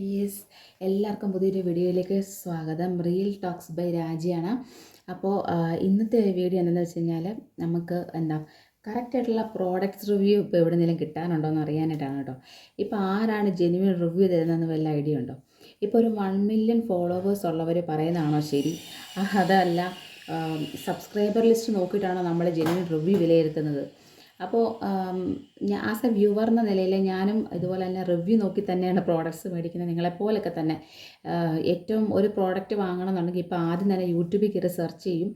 Dears എല്ലാവർക്കും പുതിയൊരു വീഡിയോയിലേക്ക് സ്വാഗതം. റിയൽ ടോക്സ് ബൈ രാജിയാണ്. അപ്പോൾ ഇന്നത്തെ വീഡിയോ എന്താണെന്ന് വെച്ച് കഴിഞ്ഞാൽ നമുക്ക് എന്താ കറക്റ്റായിട്ടുള്ള പ്രോഡക്റ്റ്സ് റിവ്യൂ ഇപ്പോൾ എവിടെയെങ്കിലും കിട്ടാനുണ്ടോ എന്ന് അറിയാനായിട്ടാണ് കേട്ടോ. ഇപ്പോൾ ആരാണ് ജെനുവിൻ റിവ്യൂ തരുന്നതെന്ന് വല്ല ഐഡിയ ഉണ്ടോ? ഇപ്പോൾ ഒരു വൺ മില്യൺ ഫോളോവേഴ്സ് ഉള്ളവർ പറയുന്നതാണോ ശരി? അതല്ല സബ്സ്ക്രൈബർ ലിസ്റ്റ് നോക്കിയിട്ടാണോ നമ്മൾ ജെനുവിൻ റിവ്യൂ വിലയിരുത്തുന്നത്? അപ്പോൾ ആസ് എ വ്യൂവർ എന്ന നിലയിൽ ഞാനും ഇതുപോലെ തന്നെ റിവ്യൂ നോക്കി തന്നെയാണ് പ്രോഡക്റ്റ്സ് മേടിക്കുന്നത്. നിങ്ങളെപ്പോലൊക്കെ തന്നെ ഏറ്റവും ഒരു പ്രോഡക്റ്റ് വാങ്ങണമെന്നുണ്ടെങ്കിൽ ഇപ്പോൾ ആദ്യം തന്നെ യൂട്യൂബിൽ കയറി സെർച്ച് ചെയ്യും.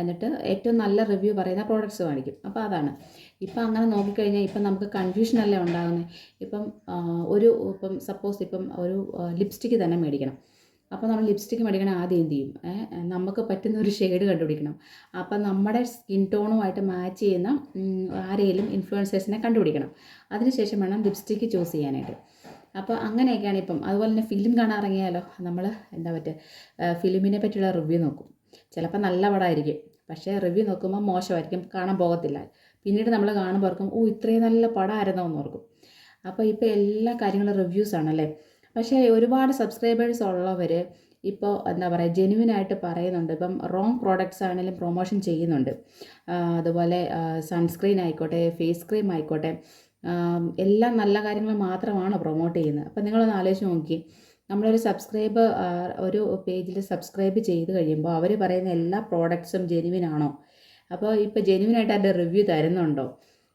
എന്നിട്ട് ഏറ്റവും നല്ല റിവ്യൂ പറയുന്ന പ്രോഡക്റ്റ്സ് മേടിക്കും. അപ്പോൾ അതാണ്. ഇപ്പം അങ്ങനെ നോക്കിക്കഴിഞ്ഞാൽ ഇപ്പം നമുക്ക് കൺഫ്യൂഷനല്ലേ ഉണ്ടാകുന്നത് ഇപ്പം ഒരു ഇപ്പം സപ്പോസ് ഇപ്പം ഒരു ലിപ്സ്റ്റിക്ക് തന്നെ മേടിക്കണം. അപ്പോൾ നമ്മൾ ലിപ്സ്റ്റിക്ക് മേടിക്കണം ആദ്യം എന്ത് ചെയ്യും? നമുക്ക് പറ്റുന്ന ഒരു ഷെയ്ഡ് കണ്ടുപിടിക്കണം. അപ്പം നമ്മുടെ സ്കിൻ ടോണുമായിട്ട് മാച്ച് ചെയ്യുന്ന ആരെയും ഇൻഫ്ലുവൻസേഴ്സിനെ കണ്ടുപിടിക്കണം. അതിനുശേഷം വേണം ലിപ്സ്റ്റിക്ക് ചൂസ് ചെയ്യാനായിട്ട്. അപ്പോൾ അങ്ങനെയൊക്കെയാണ് ഇപ്പം. അതുപോലെ തന്നെ ഫിലിം കാണാൻ ഇറങ്ങിയാലോ? നമ്മൾ എന്താ പറ്റുക? ഫിലിമിനെ പറ്റിയുള്ള റിവ്യൂ നോക്കും. ചിലപ്പോൾ നല്ല പടമായിരിക്കും. പക്ഷേ റിവ്യൂ നോക്കുമ്പോൾ മോശമായിരിക്കും. കാണാൻ പോകത്തില്ല. പിന്നീട് നമ്മൾ കാണുമ്പോൾ ഓർക്കും ഓ ഇത്രയും നല്ല പടമായിരുന്നോ എന്ന് ഓർക്കും. അപ്പോൾ ഇപ്പോൾ എല്ലാ കാര്യങ്ങളും റിവ്യൂസ് ആണല്ലേ? പക്ഷേ ഒരുപാട് സബ്സ്ക്രൈബേഴ്സ് ഉള്ളവർ ഇപ്പോൾ എന്താ പറയുക ജെനുവിനായിട്ട് പറയുന്നുണ്ട്. ഇപ്പം റോങ് പ്രോഡക്റ്റ്സ് ആണെങ്കിലും പ്രൊമോഷൻ ചെയ്യുന്നുണ്ട്. അതുപോലെ സൺസ്ക്രീൻ ആയിക്കോട്ടെ ഫേസ് ക്രീം ആയിക്കോട്ടെ എല്ലാ നല്ല കാര്യങ്ങൾ മാത്രമാണ് പ്രൊമോട്ട് ചെയ്യുന്നത്. അപ്പോൾ നിങ്ങളൊന്ന് ആലോചിച്ച് നോക്കി. നമ്മളൊരു സബ്സ്ക്രൈബ് ഒരു പേജിൽ സബ്സ്ക്രൈബ് ചെയ്ത് കഴിയുമ്പോൾ അവർ പറയുന്ന എല്ലാ പ്രോഡക്ട്സും ജെനുവിൻ ആണോ? അപ്പോൾ ഇപ്പോൾ ജെനുവിനായിട്ട് അതിന്റെ റിവ്യൂ തരുന്നുണ്ടോ?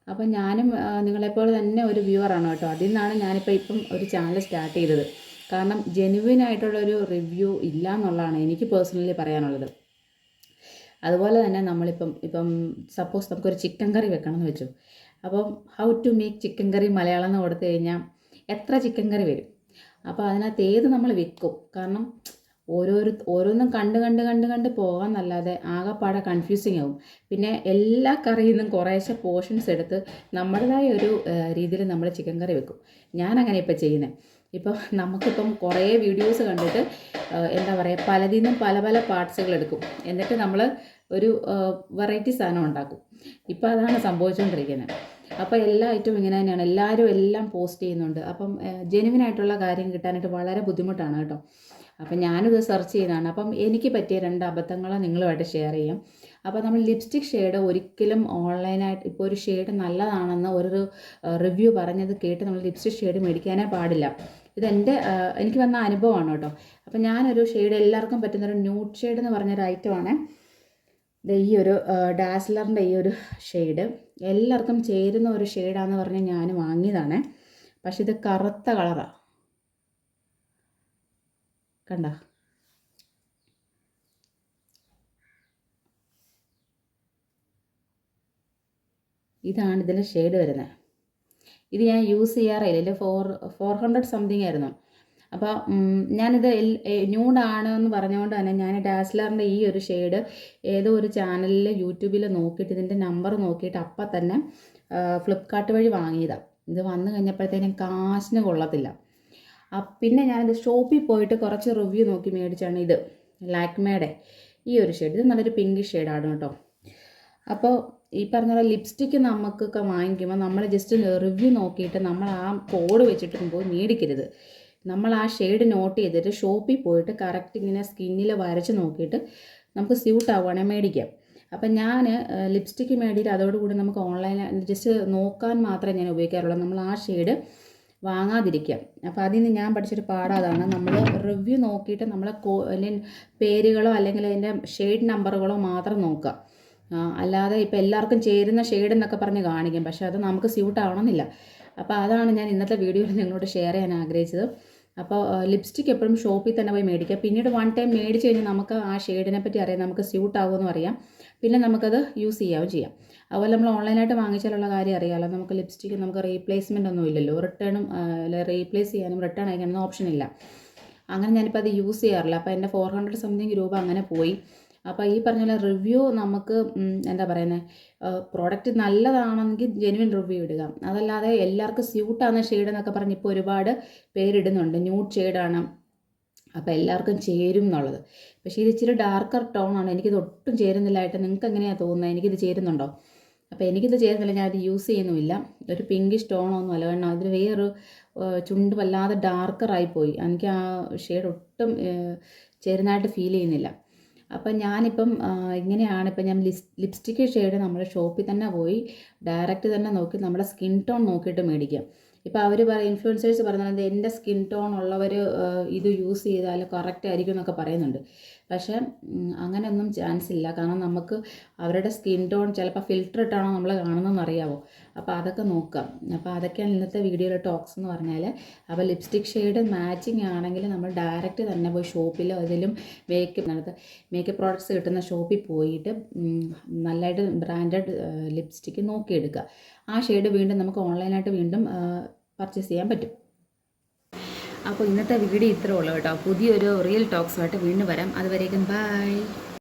അപ്പോൾ ഞാനും നിങ്ങളെപ്പോലെ തന്നെ ഒരു വ്യൂവറാണ് കേട്ടോ. അതിൽ നിന്നാണ് ഞാനിപ്പോൾ ഇപ്പം ഒരു ചാനൽ സ്റ്റാർട്ട് ചെയ്തത്. കാരണം ജെനുവിൻ ആയിട്ടുള്ളൊരു റിവ്യൂ ഇല്ല എന്നുള്ളതാണ് എനിക്ക് പേഴ്സണലി പറയാനുള്ളത്. അതുപോലെ തന്നെ നമ്മളിപ്പം ഇപ്പം സപ്പോസ് നമുക്കൊരു ചിക്കൻ കറി വെക്കണം എന്ന് വെച്ചു. അപ്പം how to make chicken curry Malayalam എന്ന് കൊടുത്തു കഴിഞ്ഞാൽ എത്ര ചിക്കൻ കറി വരും? അപ്പോൾ അതിനകത്ത് ഏത് നമ്മൾ വെക്കും? കാരണം ഓരോരു ഓരോന്നും കണ്ട് കണ്ട് കണ്ട് കണ്ട് പോകാമെന്നല്ലാതെ ആകെപ്പാടെ കൺഫ്യൂസിങ് ആവും. പിന്നെ എല്ലാ കറിയിൽ നിന്നും കുറേശ്ശെ പോർഷൻസ് എടുത്ത് നമ്മുടേതായ ഒരു രീതിയിൽ നമ്മൾ ചിക്കൻ കറി വെക്കും. ഞാനങ്ങനെ ഇപ്പോൾ ചെയ്യുന്നത് ഇപ്പോൾ നമുക്കിപ്പം കുറേ വീഡിയോസ് കണ്ടിട്ട് എന്താ പറയുക പലതിൽ നിന്നും പല പല പാർട്സുകൾ എടുക്കും. എന്നിട്ട് നമ്മൾ ഒരു വെറൈറ്റി സാധനം ഉണ്ടാക്കും. ഇപ്പോൾ അതാണ് സംഭവിച്ചുകൊണ്ടിരിക്കുന്നത് അപ്പോൾ എല്ലാ ഐറ്റവും ഇങ്ങനെ തന്നെയാണ്. എല്ലാവരും എല്ലാം പോസ്റ്റ് ചെയ്യുന്നുണ്ട്. അപ്പം ജെനുവിനായിട്ടുള്ള കാര്യം കിട്ടാനായിട്ട് വളരെ ബുദ്ധിമുട്ടാണ് കേട്ടോ. അപ്പം ഞാനിത് സെർച്ച് ചെയ്താണ്. അപ്പം എനിക്ക് പറ്റിയ രണ്ട് അബദ്ധങ്ങൾ നിങ്ങളുമായിട്ട് ഷെയർ ചെയ്യാം. അപ്പോൾ നമ്മൾ ലിപ്സ്റ്റിക് ഷെയ്ഡ് ഒരിക്കലും ഓൺലൈനായിട്ട് ഇപ്പോൾ ഒരു ഷെയ്ഡ് നല്ലതാണെന്ന് ഒരു റിവ്യൂ പറഞ്ഞത് കേട്ട് നമ്മൾ ലിപ്സ്റ്റിക് ഷെയ്ഡ് മേടിക്കാനേ പാടില്ല. ഇതെന്റെ എനിക്ക് വന്ന അനുഭവമാണ് കേട്ടോ. അപ്പം ഞാനൊരു ഷെയ്ഡ് എല്ലാവർക്കും പറ്റുന്ന ഒരു ന്യൂഡ് ഷെയ്ഡ് എന്ന് പറഞ്ഞൊരു ഐറ്റമാണ് ഈ ഒരു ഡാസ്ലറിന്റെ ഈ ഒരു ഷെയ്ഡ് എല്ലാവർക്കും ചേരുന്ന ഒരു ഷെയ്ഡാന്ന് പറഞ്ഞ് ഞാൻ വാങ്ങിയതാണ്. പക്ഷേ ഇത് കറുത്ത കളറാണ് കണ്ട. ഇതാണ് ഇതിന്റെ ഷെയ്ഡ് വരുന്നത്. ഇത് ഞാൻ യൂസ് ചെയ്യാറില്ല ഇതിൽ ഫോർ ഫോർ ഹൺഡ്രഡ് സംതിങ് ആയിരുന്നു. അപ്പോൾ ഞാനിത് ന്യൂഡാണ് എന്ന് പറഞ്ഞുകൊണ്ട് തന്നെ ഞാൻ ഡാസ്ലറിന്റെ ഈ ഒരു ഷെയ്ഡ് ഏതോ ഒരു ചാനലിൽ യൂട്യൂബിൽ നോക്കിയിട്ട് ഇതിന്റെ നമ്പർ നോക്കിയിട്ട് അപ്പം തന്നെ ഫ്ലിപ്കാർട്ട് വഴി വാങ്ങിയതാണ് ഇത് വന്നു കഴിഞ്ഞപ്പോഴത്തേനും കാശിന് കൊള്ളത്തില്ല. പിന്നെ ഞാനിത് ഷോപ്പിൽ പോയിട്ട് കുറച്ച് റിവ്യൂ നോക്കി മേടിച്ചാണ് ഇത്. ലാക്മേയുടെ ഈ ഒരു ഷെയ്ഡ് ഇത് നല്ലൊരു പിങ്ക് ഷെയ്ഡാണ് കേട്ടോ. അപ്പോൾ ഈ പറഞ്ഞ പോലെ ലിപ്സ്റ്റിക്ക് നമുക്കൊക്കെ വാങ്ങിക്കുമ്പോൾ നമ്മൾ ജസ്റ്റ് റിവ്യൂ നോക്കിയിട്ട് നമ്മൾ ആ കോഡ് വെച്ചിട്ട് പോയി മേടിക്കരുത്. നമ്മൾ ആ ഷെയ്ഡ് നോട്ട് ചെയ്തിട്ട് ഷോപ്പിൽ പോയിട്ട് കറക്റ്റ് ഇങ്ങനെ സ്കിന്നിൽ വരച്ച് നോക്കിയിട്ട് നമുക്ക് സ്യൂട്ട് ആവുകയാണെങ്കിൽ മേടിക്കാം. അപ്പം ഞാൻ ലിപ്സ്റ്റിക്ക് മേടിയിട്ട് അതോടുകൂടി നമുക്ക് ഓൺലൈനിൽ ജസ്റ്റ് നോക്കാൻ മാത്രമേ ഞാൻ ഉപയോഗിക്കാറുള്ളൂ. നമ്മൾ ആ ഷെയ്ഡ് വാങ്ങാതിരിക്കുക. അപ്പോൾ അതിൽ നിന്ന് ഞാൻ പഠിച്ചൊരു പാഠം അതാണ്. നമ്മൾ റിവ്യൂ നോക്കിയിട്ട് നമ്മളെ കോ അല്ലെങ്കിൽ പേരുകളോ അല്ലെങ്കിൽ അതിന്റെ ഷെയ്ഡ് നമ്പറുകളോ മാത്രം നോക്കുക. അല്ലാതെ ഇപ്പോൾ എല്ലാവർക്കും ചേരുന്ന ഷെയ്ഡ് എന്നൊക്കെ പറഞ്ഞ് കാണിക്കും. പക്ഷേ അത് നമുക്ക് സ്യൂട്ട് ആവണമെന്നില്ല. അപ്പോൾ അതാണ് ഞാൻ ഇന്നത്തെ വീഡിയോയിൽ നിങ്ങളോട് ഷെയർ ചെയ്യാൻ ആഗ്രഹിച്ചത്. അപ്പോൾ ലിപ്സ്റ്റിക് എപ്പോഴും ഷോപ്പിൽ തന്നെ പോയി മേടിക്കുക. പിന്നീട് വൺ ടൈം മേടിച്ച് കഴിഞ്ഞാൽ നമുക്ക് ആ ഷെയ്ഡിനെ പറ്റി അറിയാം. നമുക്ക് സ്യൂട്ട് ആവുമെന്നും അറിയാം പിന്നെ നമുക്കത് യൂസ് ചെയ്യാവും ചെയ്യാം. അതുപോലെ നമ്മൾ ഓൺലൈനായിട്ട് വാങ്ങിച്ചാലുള്ള കാര്യം അറിയാമല്ലോ നമുക്ക് ലിപ്സ്റ്റിക്ക് നമുക്ക് റീപ്ലേസ്മെന്റ് ഒന്നും ഇല്ലല്ലോ. റിട്ടേണും റീപ്ലേസ് ചെയ്യാനും റിട്ടേൺ അയക്കാനൊന്നും ഓപ്ഷൻ ഇല്ല. അങ്ങനെ ഞാനിപ്പോൾ അത് യൂസ് ചെയ്യാറില്ല. അപ്പോൾ എന്റെ ഫോർ ഹൺഡ്രഡ് സംതിങ് രൂപ അങ്ങനെ പോയി. അപ്പോൾ ഈ പറഞ്ഞ പോലെ റിവ്യൂ നമുക്ക് എന്താ പറയുന്നത് പ്രോഡക്റ്റ് നല്ലതാണെങ്കിൽ ജെനുവിൻ റിവ്യൂ ഇടുക. അതല്ലാതെ എല്ലാവർക്കും സ്യൂട്ടാകുന്ന ഷെയ്ഡ് എന്നൊക്കെ പറഞ്ഞ് ഇപ്പോൾ ഒരുപാട് പേരിടുന്നുണ്ട്. ന്യൂഡ് ഷെയ്ഡാണ് അപ്പോൾ എല്ലാവർക്കും ചേരും എന്നുള്ളത്. പക്ഷേ ഇത് ഇച്ചിരി ഡാർക്കർ ടോൺ ആണ്. എനിക്കിത് ഒട്ടും ചേരുന്നില്ലായിട്ട് നിങ്ങൾക്ക് എങ്ങനെയാണ് തോന്നുന്നത്? എനിക്കിത് ചേരുന്നുണ്ടോ? അപ്പോൾ എനിക്കിത് ചേരുന്നില്ല. ഞാൻ അത് യൂസ് ചെയ്യുന്നുമില്ല. ഒരു പിങ്കിഷ് ടോൺ ഒന്നും അല്ല. കാരണം അതിന് വേറൊരു ചുണ്ട് വല്ലാതെ ഡാർക്കറായി പോയി എനിക്ക് ആ ഷെയ്ഡ് ഒട്ടും ചേരുന്നതായിട്ട് ഫീൽ ചെയ്യുന്നില്ല. അപ്പം ഞാനിപ്പം ഇങ്ങനെയാണ് ഇപ്പം ഞാൻ ലിസ് ലിപ്സ്റ്റിക്ക് ഷെയ്ഡ് നമ്മുടെ ഷോപ്പിൽ തന്നെ പോയി ഡയറക്റ്റ് തന്നെ നോക്കി നമ്മുടെ സ്കിൻ ടോൺ നോക്കിയിട്ട് മേടിക്കാം ഇപ്പോൾ അവർ പറയും ഇൻഫ്ലുവൻസേഴ്സ് പറയുന്നത് എന്റെ സ്കിൻ ടോൺ ഉള്ളവർ ഇത് യൂസ് ചെയ്താൽ കറക്റ്റ് ആയിരിക്കും എന്നൊക്കെ പറയുന്നുണ്ട്. പക്ഷേ അങ്ങനെയൊന്നും ചാൻസ് ഇല്ല. കാരണം നമുക്ക് അവരുടെ സ്കിൻ ടോൺ ചിലപ്പോൾ ഫിൽറ്റർ ഇട്ടാണോ നമ്മൾ കാണുന്നതെന്ന് അറിയാമോ അപ്പോൾ അതൊക്കെ നോക്കാം. അപ്പോൾ അതൊക്കെയാണ് ഇന്നത്തെ വീഡിയോയിലെ ടോക്സ് എന്ന് പറഞ്ഞാൽ അപ്പോൾ ലിപ്സ്റ്റിക് ഷെയ്ഡ് മാച്ചിങ് ആണെങ്കിൽ നമ്മൾ ഡയറക്റ്റ് തന്നെ പോയി ഷോപ്പിലോ അതിലും മേക്കപ്പ് നടത്ത് മേക്കപ്പ് പ്രോഡക്ട്സ് കിട്ടുന്ന ഷോപ്പിൽ പോയിട്ട് നല്ലതായിട്ട് ബ്രാൻഡഡ് ലിപ്സ്റ്റിക്ക് നോക്കിയെടുക്കുക. ആ ഷെയ്ഡ് വീണ്ടും നമുക്ക് ഓൺലൈനായിട്ട് വീണ്ടും പർച്ചേസ് ചെയ്യാൻ പറ്റും. അപ്പോൾ ഇന്നത്തെ വീഡിയോ ഇത്രേ ഉള്ളൂ കേട്ടോ. പുതിയൊരു റിയൽ ടോക്സുമായിട്ട് വീണ്ടും വരാം. അതുവരേക്കും ബൈ